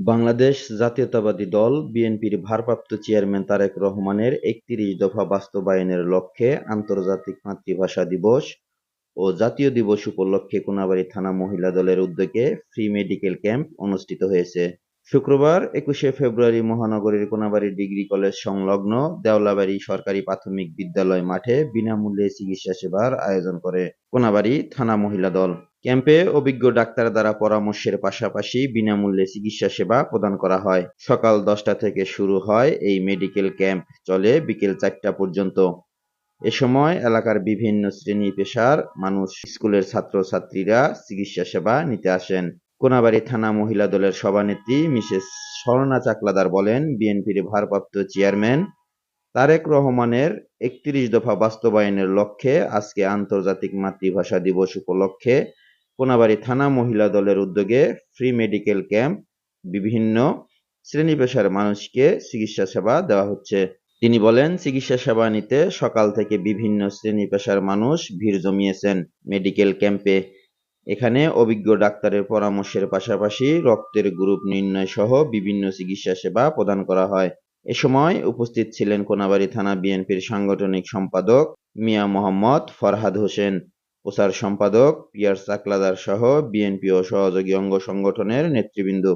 বাংলাদেশ জাতীয়তাবাদী দল বিএনপির ভারপ্রাপ্ত চেয়ারম্যান তারেক রহমানের একত্রিশ দফা বাস্তবায়নের লক্ষ্যে আন্তর্জাতিক মাতৃভাষা দিবস ও জাতীয় দিবস উপলক্ষে কোনাবাড়ী থানা মহিলা দলের উদ্যোগে ফ্রি মেডিকেল ক্যাম্প অনুষ্ঠিত হয়েছে। শুক্রবার একুশে ফেব্রুয়ারি মহানগরীর কোনাবাড়ী ডিগ্রি কলেজ সংলগ্ন দেওলাবাড়ি সরকারি প্রাথমিক বিদ্যালয় মাঠে বিনামূল্যে চিকিৎসা সেবার আয়োজন করে কোনাবাড়ী থানা মহিলা দল। ক্যাম্পে অভিজ্ঞ ডাক্তার দ্বারা পরামর্শের পাশাপাশি বিনামূল্যে চিকিৎসা সেবা প্রদান করা হয়। সকাল দশটা থেকে শুরু হয় এই মেডিকেল ক্যাম্প। চলে বিকেল চারটা পর্যন্ত। এ সময় এলাকার বিভিন্ন শ্রেণি পেশার মানুষ, স্কুলের ছাত্রছাত্রীরা চিকিৎসা সেবা নিতে আসেন। কোনাবাড়ি থানা মহিলা দলের সভানেত্রী মিসেস স্বর্ণা চাকলাদার বলেন, বিএনপির ভারপ্রাপ্ত চেয়ারম্যান তারেক রহমানের একত্রিশ দফা বাস্তবায়নের লক্ষ্যে আজকে আন্তর্জাতিক মাতৃভাষা দিবস উপলক্ষে কোনাবাড়ী থানা মহিলা দলের উদ্যোগে ফ্রি মেডিকেল ক্যাম্প বিভিন্ন শ্রেণি পেশার মানুষকে চিকিৎসা সেবা দেওয়া হচ্ছে। তিনি বলেন, চিকিৎসা সেবা নিতে সকাল থেকে বিভিন্ন শ্রেণি পেশার মানুষ ভিড় জমিয়েছেন মেডিকেল ক্যাম্পে এখানে অভিজ্ঞ ডাক্তারের পরামর্শের পাশাপাশি রক্তের গ্রুপ নির্ণয় সহ বিভিন্ন চিকিৎসা সেবা প্রদান করা হয়। এ সময় উপস্থিত ছিলেন কোনাবাড়ি থানা বিএনপির সাংগঠনিক সম্পাদক মিয়া মোহাম্মদ ফরহাদ হোসেন। প্রচার সম্পাদক পিয়ার চাকলাদার সহ বিএনপি ও সহযোগী অঙ্গ সংগঠনের নেতৃবৃন্দ।